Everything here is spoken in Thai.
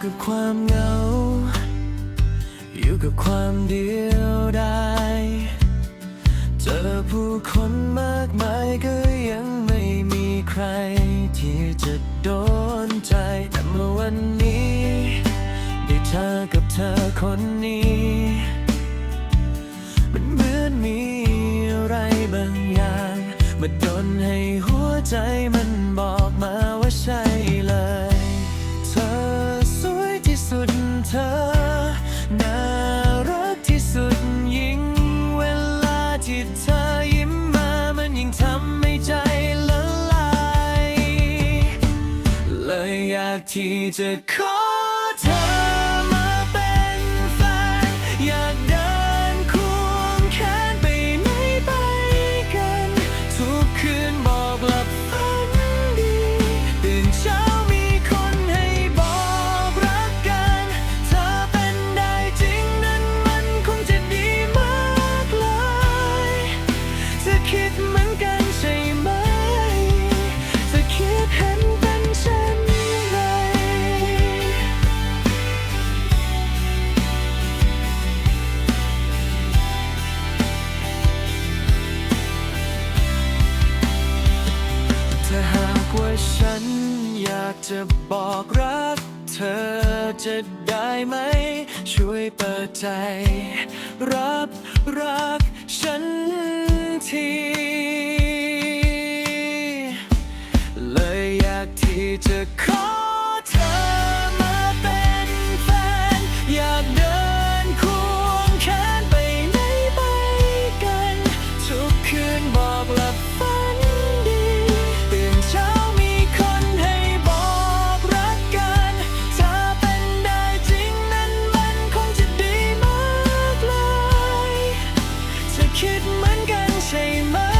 ู่กับความเหงา อยู่กับความเดียวดายเจอผู้คนมากมายก็ยังไม่มีใคร ที่จะโดนใจแต่เมื่อวันนี้ ได้เจอกับเธอคนนี้ ที่จะขอ จะบอกรักเธอจะได้ไหม ช่วยเปิดใจ รับรักฉันที เลยอยากที่จะขอ เหมือนกันใช่ไหม